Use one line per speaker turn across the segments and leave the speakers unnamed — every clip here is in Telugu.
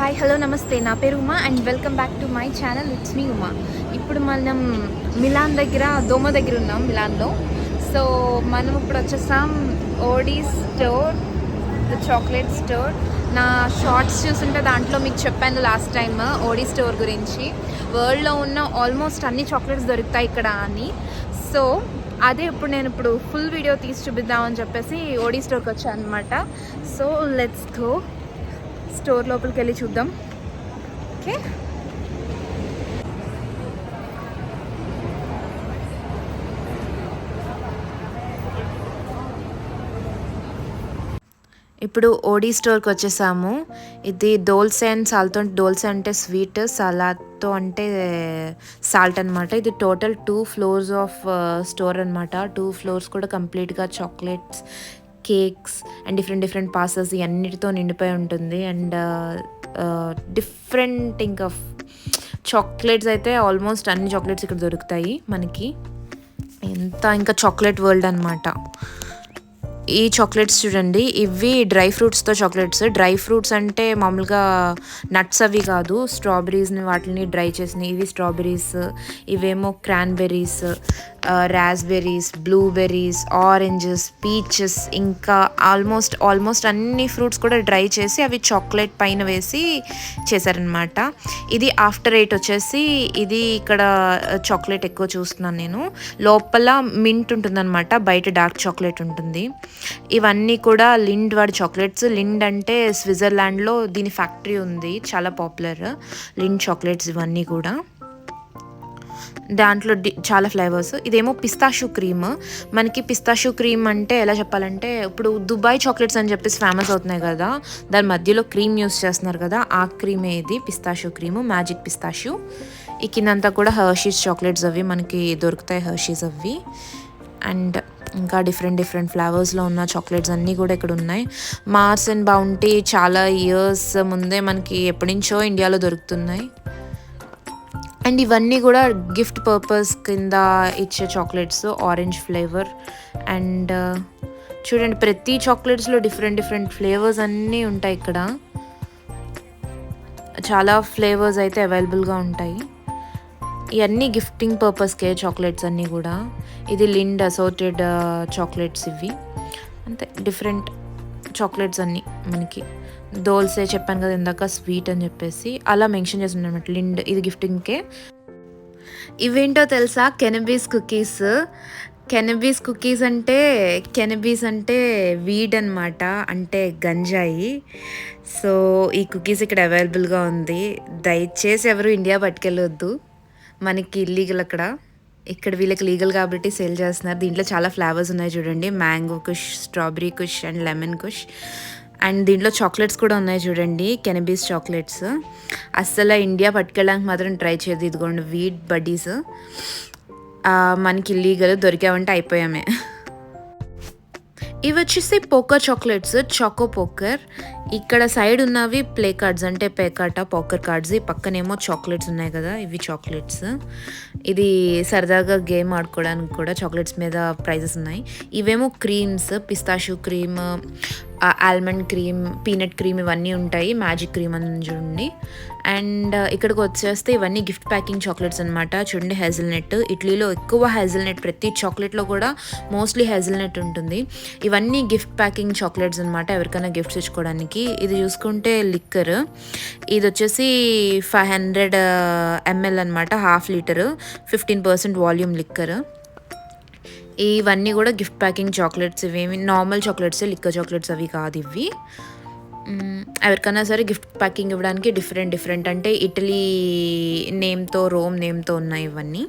హాయ్ హలో నమస్తే. నా పేరు Uma and welcome back to my channel. It's me Uma. ఇప్పుడు మనం మిలాన్ దగ్గర దోమ దగ్గర ఉన్నాం మిలాన్లో. సో మనం ఇప్పుడు వచ్చేసాం OD store the chocolate store. నా షార్ట్స్ చూసుంటే దాంట్లో మీకు చెప్పాను లాస్ట్ టైం ఓడీ స్టోర్ గురించి. వరల్డ్లో ఉన్న ఆల్మోస్ట్ అన్ని చాక్లెట్స్ దొరుకుతాయి ఇక్కడ అని. సో అదే ఇప్పుడు నేను ఇప్పుడు ఫుల్ వీడియో తీసి చూపిద్దామని చెప్పేసి ఓడీ స్టోర్కి వచ్చాను అనమాట సో లెట్స్ గో. స్టోర్ లోపలికి వెళ్ళి చూద్దాం. ఓకే? ఇప్పుడు ఓడీ స్టోర్కి వచ్చేసాము. ఇది దోల్సే అండ్ సాల్తో దోల్సే అంటే స్వీట్ సలాడ్తో అంటే సాల్ట్ అనమాట ఇది total two floors of store అనమాట టూ ఫ్లోర్స్ కూడా కంప్లీట్గా chocolates cakes and different different passes ఇవన్నిటితో నిండిపోయి ఉంటుంది. అండ్ డిఫరెంట్ ఇంకా చాక్లెట్స్ అయితే ఆల్మోస్ట్ అన్ని చాక్లెట్స్ ఇక్కడ దొరుకుతాయి మనకి. ఎంత ఇంకా చాక్లెట్ వరల్డ్ అనమాట ఈ చాక్లెట్స్ చూడండి ఇవి డ్రై ఫ్రూట్స్తో చాక్లెట్స్ డ్రై ఫ్రూట్స్ అంటే మామూలుగా నట్స్ అవి కాదు స్ట్రాబెరీస్ని వాటిని డ్రై చేసినవి. ఇవి స్ట్రాబెరీస్ ఇవేమో cranberries raspberries blueberries oranges peaches ఇంకా ఆల్మోస్ట్ ఆల్మోస్ట్ అన్ని ఫ్రూట్స్ కూడా డ్రై చేసి అవి చాక్లెట్ పైన వేసి చేశారనమాట ఇది ఆఫ్టర్ ఎయిట్ వచ్చేసి ఇది ఇక్కడ uh, చాక్లెట్ ఎక్కువ చూస్తున్నాను నేను. లోపల మింట్ ఉంటుందన్నమాట బయట డార్క్ చాక్లెట్ ఉంటుంది. ఇవన్నీ కూడా లిండ్ వాడి చాక్లెట్స్ లిండ్ అంటే స్విట్జర్లాండ్లో దీని ఫ్యాక్టరీ ఉంది చాలా పాపులర్ లిండ్ చాక్లెట్స్ ఇవన్నీ కూడా. దాంట్లో డి చాలా ఫ్లేవర్స్. ఇదేమో పిస్తాషు క్రీమ్. మనకి పిస్తాషు క్రీమ్ అంటే ఎలా చెప్పాలంటే ఇప్పుడు దుబాయ్ చాక్లెట్స్ అని చెప్పేసి ఫేమస్ అవుతున్నాయి కదా దాని మధ్యలో క్రీమ్ యూస్ చేస్తున్నారు కదా ఆ క్రీమే ఇది పిస్తాషు క్రీమ్ మ్యాజిక్ పిస్తాషు. ఈ కిందంతా కూడా హర్షీస్ చాక్లెట్స్ అవి మనకి దొరుకుతాయి హర్షీస్ అవి. అండ్ ఇంకా డిఫరెంట్ డిఫరెంట్ ఫ్లేవర్స్లో ఉన్న చాక్లెట్స్ అన్నీ కూడా ఇక్కడ ఉన్నాయి. మార్స్ అండ్ బౌంటీ చాలా ఇయర్స్ ముందే మనకి ఎప్పటి నుంచో ఇండియాలో దొరుకుతున్నాయి. అండ్ ఇవన్నీ కూడా గిఫ్ట్ పర్పస్ కింద ఇచ్చే chocolates orange flavour and uh, చూడండి ప్రతి చాక్లెట్స్లో డిఫరెంట్ డిఫరెంట్ ఫ్లేవర్స్ అన్నీ ఉంటాయి ఇక్కడ. చాలా ఫ్లేవర్స్ అయితే అవైలబుల్గా ఉంటాయి. ఇవన్నీ గిఫ్టింగ్ పర్పస్కే చాక్లెట్స్ అన్నీ కూడా. ఇది లిండ్ అసోటెడ్ చాక్లెట్స్ ఇవి. అంతే డిఫరెంట్ చాక్లెట్స్ అన్నీ మనకి. దోల్సే చెప్పాను కదా ఇందాక స్వీట్ అని చెప్పేసి అలా మెన్షన్ చేసి అనమాట లిండ్ ఇది గిఫ్టింగ్కే ఇవేంటో తెలుసా? కెనబీస్ కుకీస్. కెనబీస్ కుకీస్ అంటే కెనబీస్ అంటే వీడ్ అనమాట అంటే గంజాయి. సో ఈ కుకీస్ ఇక్కడ అవైలబుల్గా ఉంది. దయచేసి ఎవరు ఇండియా పట్టుకెళ్ళొద్దు. మనకి ఇల్లీగల్ అక్కడ. ఇక్కడ వీళ్ళకి లీగల్ కాబట్టి సేల్ చేస్తున్నారు. దీంట్లో చాలా ఫ్లేవర్స్ ఉన్నాయి చూడండి. Mango kush strawberry kush and lemon kush. And దీంట్లో చాక్లెట్స్ కూడా ఉన్నాయి చూడండి కెనబీస్ చాక్లెట్స్. అస్సలు ఇండియా పట్టుకెళ్ళడానికి మాత్రం ట్రై చేయదు ఇదిగోండి వీట్ బడ్డీస్. మనకి ఇల్లీగల్ దొరికామంటే అయిపోయామే. ఇవి వచ్చేసి పోకర్ చాక్లెట్స్ చాకో పోకర్. ఇక్కడ సైడ్ ఉన్నవి ప్లే కార్డ్స్ అంటే పేకాట పోకర్ కార్డ్స్. ఈ పక్కనేమో చాక్లెట్స్ ఉన్నాయి కదా ఇవి చాక్లెట్స్. ఇది సరదాగా గేమ్ ఆడుకోవడానికి కూడా చాక్లెట్స్ మీద ప్రైజెస్ ఉన్నాయి. ఇవేమో creams pistachio cream almond cream peanut cream ఇవన్నీ ఉంటాయి మ్యాజిక్ క్రీమ్ అని చూడండి. అండ్ uh, ఇక్కడికి వచ్చేస్తే ఇవన్నీ గిఫ్ట్ ప్యాకింగ్ చాక్లెట్స్ అనమాట చూడండి హెజిల్నెట్ ఇడ్లీలో ఎక్కువ హెజిల్నెట్ ప్రతి చాక్లెట్లో కూడా మోస్ట్లీ హెజిల్నెట్ ఉంటుంది. ఇవన్నీ గిఫ్ట్ ప్యాకింగ్ చాక్లెట్స్ అనమాట ఎవరికైనా గిఫ్ట్స్ ఇచ్చుకోవడానికి ఇది చూసుకుంటే లిక్కర్ ఇది వచ్చేసి ఫైవ్ హండ్రెడ్ ఎంఎల్ అనమాట half litre fifteen percent volume liquor ఇవన్నీ కూడా గిఫ్ట్ ప్యాకింగ్ చాక్లెట్స్ ఇవేమి నార్మల్ చాక్లెట్స్ లిక్కర్ చాక్లెట్స్ అవి కాదు ఇవి. ఎవరికైనా సరే గిఫ్ట్ ప్యాకింగ్ ఇవ్వడానికి డిఫరెంట్ డిఫరెంట్ అంటే ఇటలీ నేమ్తో రోమ్ నేమ్తో ఉన్నాయి ఇవన్నీ.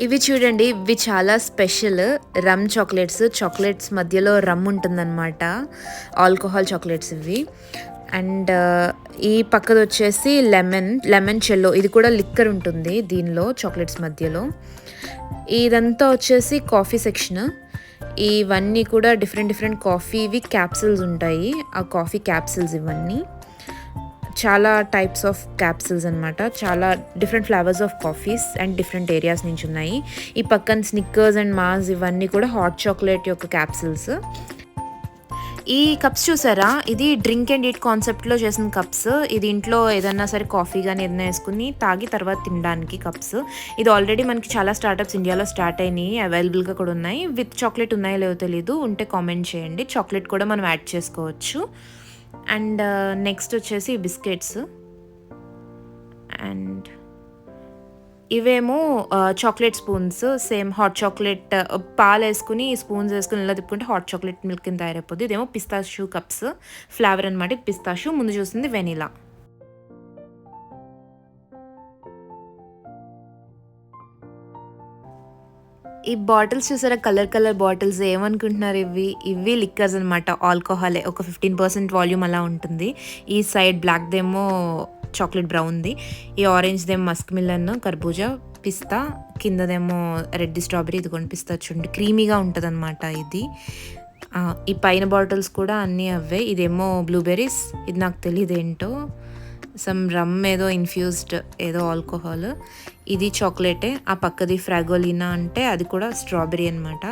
ఇవి చూడండి ఇవి చాలా స్పెషల్. రమ్ చాక్లెట్స్ చాక్లెట్స్ మధ్యలో రమ్ ఉంటుందన్నమాట. ఆల్కహాల్ చాక్లెట్స్ ఇవి. అండ్ ఈ పక్కది వచ్చేసి లెమన్ లెమన్ చెల్లో ఇది కూడా లిక్కర్ ఉంటుంది దీనిలో చాక్లెట్స్ మధ్యలో. ఇదంతా వచ్చేసి కాఫీ సెక్షన్. ఇవన్నీ కూడా డిఫరెంట్ డిఫరెంట్ కాఫీవి క్యాప్సిల్స్ ఉంటాయి. ఆ కాఫీ క్యాప్సిల్స్ ఇవన్నీ. చాలా టైప్స్ ఆఫ్ క్యాప్సిల్స్ అనమాట చాలా different flavours of coffees and different areas నుంచి ఉన్నాయి. ఈ పక్కన స్నిక్కర్స్ అండ్ మాస్ ఇవన్నీ కూడా హాట్ చాక్లెట్ యొక్క క్యాప్సిల్స్. ఈ కప్స్ చూసారా? ఇది డ్రింక్ అండ్ ఈట్ కాన్సెప్ట్లో చేసిన కప్స్ ఇది ఇంట్లో ఏదన్నా సరే కాఫీ కానీ ఏదైనా వేసుకుని తాగి తర్వాత తినడానికి కప్స్ ఇది ఆల్రెడీ మనకి చాలా స్టార్టప్స్ ఇండియాలో స్టార్ట్ అయినాయి అవైలబుల్గా కూడా ఉన్నాయి. విత్ చాక్లెట్ ఉన్నాయో లేవో తెలీదు ఉంటే కామెంట్ చేయండి. చాక్లెట్ కూడా మనం యాడ్ చేసుకోవచ్చు. అండ్ నెక్స్ట్ uh, వచ్చేసి బిస్కెట్స్ అండ్ ఇవేమో chocolate spoons same hot chocolate పాలు వేసుకుని స్పూన్స్ వేసుకుని ఇలా తిప్పుకుంటే హాట్ చాక్లెట్ మిల్క్ కింద తయారైపోద్ది. ఇదేమో పిస్తాషూ కప్స్ ఫ్లేవర్ అనమాట పిస్తాషూ ముందు చూసింది వెనీలా ఈ బాటిల్స్ చూసారా? కలర్ కలర్ బాటిల్స్ ఏమనుకుంటున్నారు ఇవి? ఇవి లిక్కర్స్ అనమాట ఆల్కహాలే ఒక ఫిఫ్టీన్ పర్సెంట్ వాల్యూమ్ అలా ఉంటుంది. ఈ సైడ్ బ్లాక్దేమో చాక్లెట్ బ్రౌన్ది ఈ ఆరెంజ్దేమో మస్క్ మిల్లన్ కర్బూజా పిస్తా కిందదేమో రెడ్ స్ట్రాబెరీ ఇది కొనిపిస్తా చూడండి. క్రీమీగా ఉంటుంది అనమాట ఇది ఈ పైన బాటిల్స్ కూడా అన్నీ అవే. ఇదేమో బ్లూబెర్రీస్ ఇది నాకు తెలియదు ఏంటో సమ్ రమ్ ఏదో ఇన్ఫ్యూజ్డ్ ఏదో ఆల్కహాల్. ఇది చాక్లెటే ఆ పక్కది ఫ్రాగోలినా అంటే అది కూడా స్ట్రాబెరీ అనమాట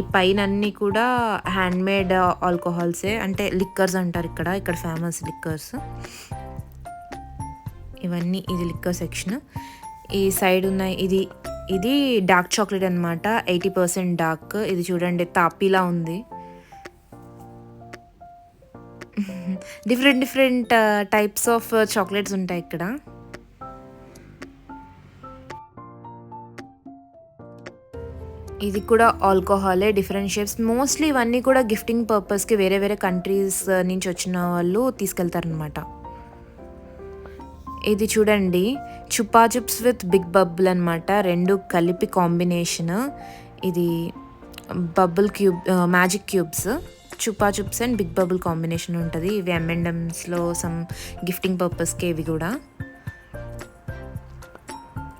ఈ పైన అన్నీ కూడా హ్యాండ్మేడ్ ఆల్కహాల్సే అంటే లిక్కర్స్ అంటారు ఇక్కడ ఇక్కడ ఫేమస్ లిక్కర్స్. ఇవన్నీ ఇది లిక్కర్ సెక్షన్ ఈ సైడ్ ఉన్న ఇది ఇది డార్క్ చాక్లెట్ అనమాట ఎయిటీ పర్సెంట్ డార్క్ ఇది చూడండి తాపీలా ఉంది. Different different types of chocolates ఉంటాయి ఇక్కడ. ఇది కూడా ఆల్కహాలే డిఫరెంట్ షేప్స్ మోస్ట్లీ ఇవన్నీ కూడా గిఫ్టింగ్ పర్పస్కి వేరే వేరే కంట్రీస్ uh, నుంచి వచ్చిన వాళ్ళు తీసుకెళ్తారనమాట ఇది చూడండి. చుపా విత్ బిగ్ బబ్బుల్ అనమాట రెండు కలిపి కాంబినేషన్. ఇది bubble cube magic cubes. Chupa and big bubble combination ఉంటుంది. ఇవి ఎంఎండమ్స్లో సమ్ గిఫ్టింగ్ పర్పస్కి ఇవి కూడా.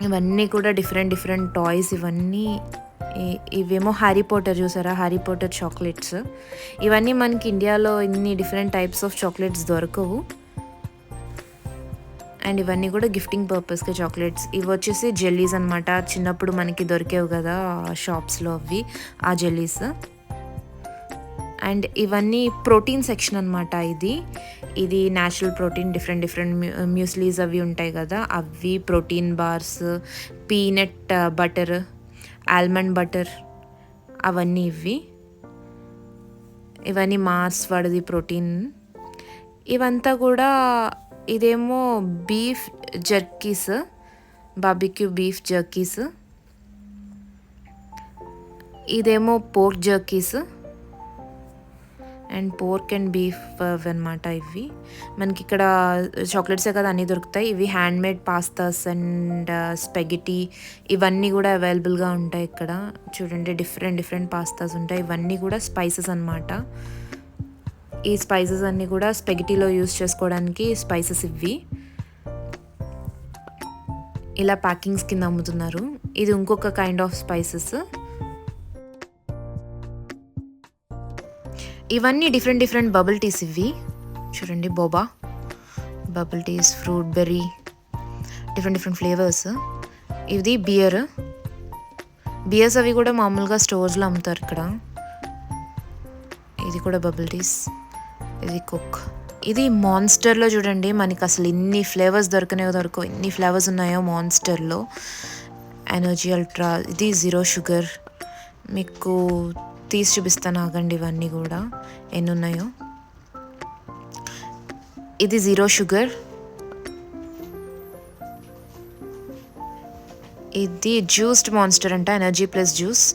ఇవన్నీ కూడా డిఫరెంట్ డిఫరెంట్ టాయ్స్. ఇవన్నీ ఇవేమో హ్యారీ పోటర్ చూసారా? Harry Potter chocolates. ఇవన్నీ మనకి ఇండియాలో ఇన్ని డిఫరెంట్ టైప్స్ ఆఫ్ చాక్లెట్స్ దొరకవు. అండ్ ఇవన్నీ కూడా గిఫ్టింగ్ పర్పస్కి చాక్లెట్స్. ఇవి వచ్చేసి జెల్లీస్ అనమాట చిన్నప్పుడు మనకి దొరికేవి కదా షాప్స్లో అవి. ఆ జెల్లీస్. అండ్ ఇవన్నీ ప్రోటీన్ సెక్షన్ అనమాట ఇది. ఇది natural protein different different mueslis అవి ఉంటాయి కదా. అవి protein bars peanut butter almond butter అవన్నీ ఇవి. ఇవన్నీ మార్స్ వాడిది ప్రోటీన్. ఇవంతా కూడా ఇదేమో beef jerkies barbecue beef jerkies. ఇదేమో pork jerkies. And pork and beef అనమాట ఇవి. మనకి ఇక్కడ చాక్లెట్సే కదా అన్నీ దొరుకుతాయి. ఇవి hand made pastas and spaghetti ఇవన్నీ కూడా అవైలబుల్గా ఉంటాయి ఇక్కడ. చూడండి డిఫరెంట్ డిఫరెంట్ పాస్తాస్ ఉంటాయి. ఇవన్నీ కూడా స్పైసెస్ అన్నమాట. ఈ స్పైసెస్ అన్నీ కూడా స్పెగటీలో యూస్ చేసుకోవడానికి స్పైసెస్ ఇవి ఇలా ప్యాకింగ్స్ కింద అమ్ముతున్నారు. ఇది ఇంకొక కైండ్ ఆఫ్ స్పైసెస్ ఇవన్నీ డిఫరెంట్ డిఫరెంట్ బబుల్ టీస్ ఇవి చూడండి boba bubble teas fruit berry different different flavours ఇది బియర్ బియర్స్ అవి కూడా మామూలుగా స్టోర్స్లో అమ్ముతారు ఇక్కడ. ఇది కూడా బబుల్ టీస్ ఇది కుక్. ఇది మాన్స్టర్లో చూడండి మనకి అసలు ఇన్ని ఫ్లేవర్స్ దొరకనేవో దొరకవు ఎన్ని ఫ్లేవర్స్ ఉన్నాయో మాన్స్టర్లో. ఎనర్జీ అల్ట్రా ఇది జీరో షుగర్. మీకు తీసి చూపిస్తాను ఆగండి ఇవన్నీ కూడా. ఎన్ని ఉన్నాయో ఇది జీరో షుగర్. ఇది జ్యూస్డ్ మాన్స్టర్ అంట ఎనర్జీ ప్లస్ జ్యూస్.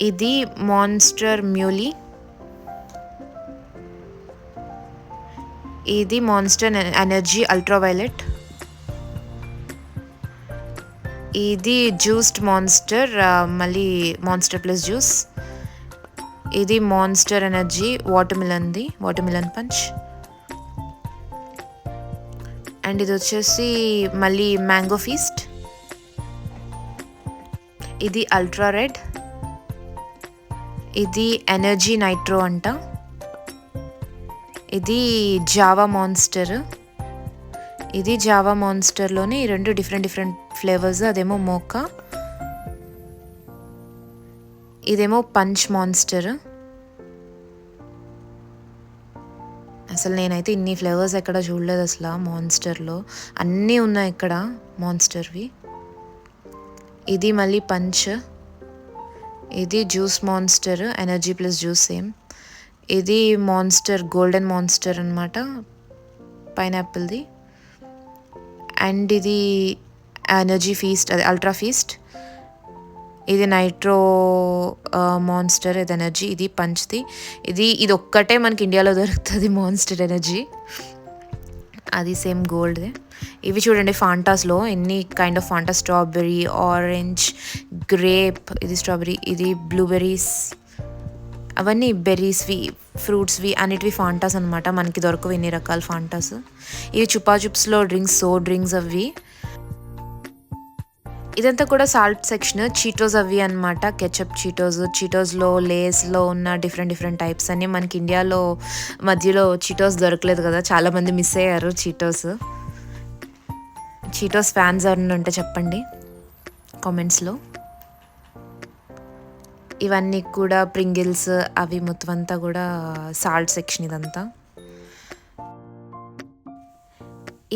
ఇది మాన్స్టర్ మ్యూలీ ఇది మాన్స్టర్ ఎనర్జీ అల్ట్రావైలెట్ ఇది జ్యూస్డ్ మాన్స్టర్ uh, మళ్ళీ మాన్స్టర్ ప్లస్ జ్యూస్ ఇది monster energy water watermelon watermelon punch and ఇది వచ్చేసి మళ్ళీ మ్యాంగో ఫీస్ట్ ఇది అల్ట్రా రెడ్ ఇది ఎనర్జీ నైట్రో అంట. ఇది జావా మాన్స్టర్. ఇది జావా మాన్స్టర్లోని రెండు డిఫరెంట్ డిఫరెంట్ ఫ్లేవర్స్ అదేమో మోకా. ఇదేమో పంచ్ మాన్స్టర్. అసలు నేనైతే ఇన్ని ఫ్లేవర్స్ ఎక్కడ చూడలేదు అసలు మాన్స్టర్లో. అన్నీ ఉన్నాయి ఇక్కడ మాన్స్టర్వి. ఇది మళ్ళీ పంచ్. ఇది juice Monster energy plus juice same. ఇది మాన్స్టర్ గోల్డెన్ మాన్స్టర్ అనమాట పైనాపిల్ది. అండ్ ఇది ఎనర్జీ ఫీస్ట్ అది అల్ట్రా ఫీస్ట్. ఇది నైట్రో మాన్స్టర్ ఇది ఎనర్జీ ఇది పంచ్ది. ఇది ఇది ఒక్కటే మనకి ఇండియాలో దొరుకుతుంది మాన్స్టర్ ఎనర్జీ. అది సేమ్ గోల్డ్దే ఇవి చూడండి ఫాంటాస్లో ఎన్ని kind of Fanta strawberry orange grape ఇది స్ట్రాబెర్రీ ఇది బ్లూబెర్రీస్ అవన్నీ బెర్రీస్వి ఫ్రూట్స్వి అన్నిటివి ఫాంటాస్ అనమాట మనకి దొరకవు ఎన్ని రకాల ఫాంటాస్ ఇవి చుపాచుప్స్లో డ్రింక్స్ సో డ్రింక్స్ అవి. ఇదంతా కూడా సాల్ట్ సెక్షన్ చీటోస్ అవి అనమాట కెచప్ చీటోస్ చీటోస్లో లేస్లో ఉన్న డిఫరెంట్ డిఫరెంట్ టైప్స్ అన్ని మనకి ఇండియాలో మధ్యలో చీటోస్ దొరకలేదు కదా. చాలామంది మిస్ అయ్యారు చీటోస్ చీటోస్ ఫ్యాన్స్ ఎవరైనా ఉంటే చెప్పండి కామెంట్స్లో ఇవన్నీ కూడా ప్రింగిల్స్ అవి మొత్తం అంతా కూడా సాల్ట్ సెక్షన్ ఇదంతా.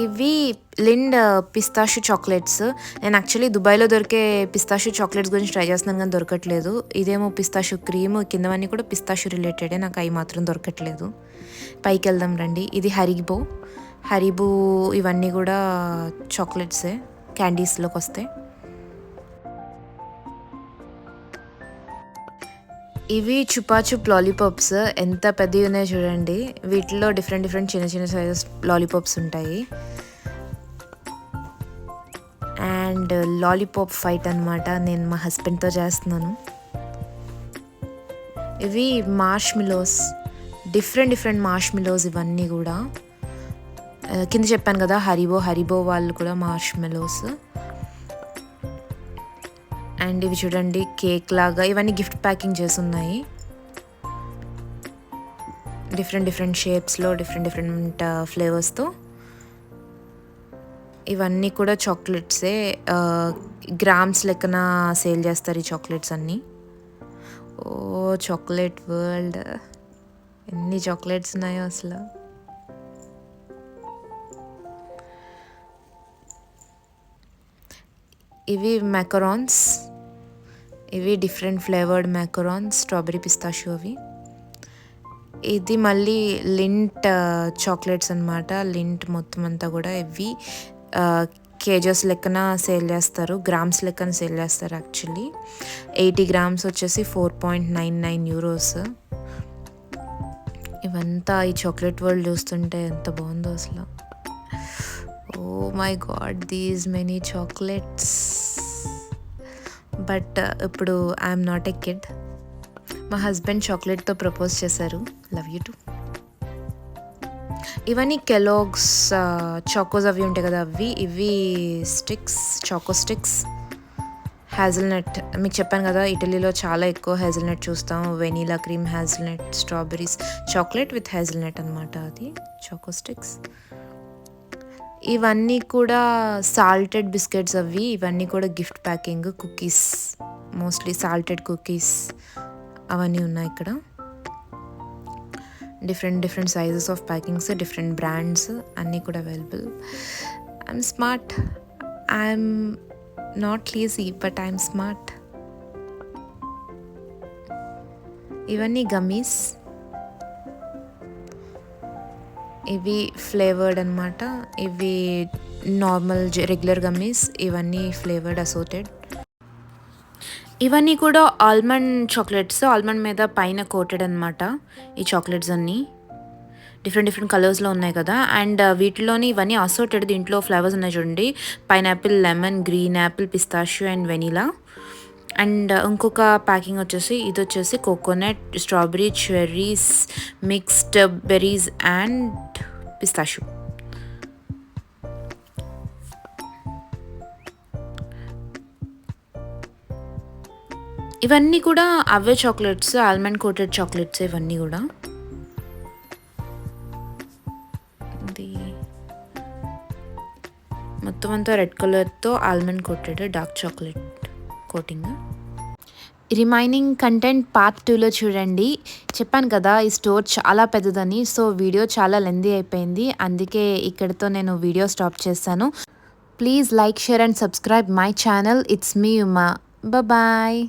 ఇవి లిండ్ uh, పిస్తాషు చాక్లెట్స్. నేను యాక్చువల్లీ దుబాయ్లో దొరికే పిస్తాషు చాక్లెట్స్ గురించి ట్రై చేస్తున్నాను కానీ దొరకట్లేదు. ఇదేమో పిస్తాషు క్రీమ్ కిందవన్నీ కూడా పిస్తాషు రిలేటెడే నాకు అవి మాత్రం దొరకట్లేదు. పైకి వెళ్దాం రండి. ఇది హరిబో. హరిబో ఇవన్నీ కూడా చాక్లెట్సే క్యాండీస్లోకి వస్తాయి ఇవి చుపాచుప్ లాలీపాప్స్ ఎంత పెద్దవి ఉన్నాయో చూడండి. వీటిలో డిఫరెంట్ డిఫరెంట్ చిన్న చిన్న సైజెస్ లాలీపాప్స్ ఉంటాయి. అండ్ లాలీపాప్ ఫైట్ అనమాట నేను మా హస్బెండ్తో చేస్తున్నాను. ఇవి marshmallows different different marshmallows ఇవన్నీ కూడా. Uh, కింద చెప్పాను కదా హరిబో హరిబో వాళ్ళు కూడా మార్ష్ మిలోస్ అండ్ ఇవి చూడండి కేక్ లాగా ఇవన్నీ గిఫ్ట్ ప్యాకింగ్ చేసి ఉన్నాయి డిఫరెంట్ డిఫరెంట్ షేప్స్లో డిఫరెంట్ డిఫరెంట్ ఫ్లేవర్స్తో ఇవన్నీ కూడా చాక్లెట్సే గ్రామ్స్ లెక్కన సేల్ చేస్తారు ఈ చాక్లెట్స్ అన్నీ. Oh chocolate world. ఎన్ని చాక్లెట్స్ ఉన్నాయో అసలు. ఇవి మెకరాన్స్ ఇవి different flavoured macaron strawberry pistachio అవి. ఇది మళ్ళీ లింట్ చాక్లెట్స్ అనమాట లింట్ మొత్తం అంతా కూడా ఇవి కేజెస్ లెక్కన సేల్ చేస్తారు. గ్రామ్స్ లెక్కన సేల్ చేస్తారు యాక్చువల్లీ ఎయిటీ గ్రామ్స్ వచ్చేసి four point nine nine euros. ఇవంతా ఈ చాక్లెట్ వరల్డ్ చూస్తుంటే ఎంత బాగుందో అసలు. ఓ my God these many chocolates but uh, ఇప్పుడు ఐఎమ్ నాట్ ఎ కిడ్ మా హస్బెండ్ చాక్లెట్తో ప్రపోజ్ చేశారు. లవ్ యూ టు ఇవన్నీ కెలాగ్స్ చాకోస్ uh, అవి ఉంటాయి కదా అవి. ఇవి స్టిక్స్ చాకో స్టిక్స్ హ్యాజిల్నట్ మీకు చెప్పాను కదా ఇటలీలో చాలా ఎక్కువ హ్యాజిల్నట్ చూస్తాం. Vanilla cream hazelnut strawberries chocolate with hazelnut అనమాట అది. చాకో స్టిక్స్ ఇవన్నీ కూడా సాల్టెడ్ బిస్కెట్స్ అవి ఇవన్నీ కూడా gift packing cookies mostly salted cookies అవన్నీ ఉన్నాయి ఇక్కడ. Different different sizes of packings different brands అన్నీ కూడా available I'm smart I'm not lazy but I'm smart ఇవన్నీ గమ్మీస్ ఇవి ఫ్లేవర్డ్ అనమాట ఇవి నార్మల్ రెగ్యులర్ గమ్మీస్ ఇవన్నీ ఫ్లేవర్డ్ అసోటెడ్. ఇవన్నీ కూడా ఆల్మండ్ చాక్లెట్స్ ఆల్మండ్ మీద పైన కోటెడ్ అనమాట ఈ చాక్లెట్స్ అన్నీ. డిఫరెంట్ డిఫరెంట్ కలర్స్లో ఉన్నాయి కదా. అండ్ వీటిలోని ఇవన్నీ అసోటెడ్ దీంట్లో ఫ్లేవర్స్ ఉన్నాయి చూడండి. Pineapple lemon green apple pistachio and vanilla. And uh, ఇంకొక ప్యాకింగ్ వచ్చేసి ఇది వచ్చేసి coconut strawberry cherries mixed berries and pistachio ఇవన్నీ కూడా అవే చాక్లెట్స్ ఆల్మండ్ కోటెడ్ చాక్లెట్స్ ఇవన్నీ కూడా. ఇది మొత్తం అంతా రెడ్ కలర్తో almond coated dark chocolate coating remaining content part టూలో చూడండి. చెప్పాను కదా ఈ స్టోర్ చాలా పెద్దదని సో వీడియో చాలా లెందీ అయిపోయింది. అందుకే ఇక్కడితో నేను వీడియో స్టాప్ చేస్తాను please like share and subscribe my channel. It's me Uma. Bye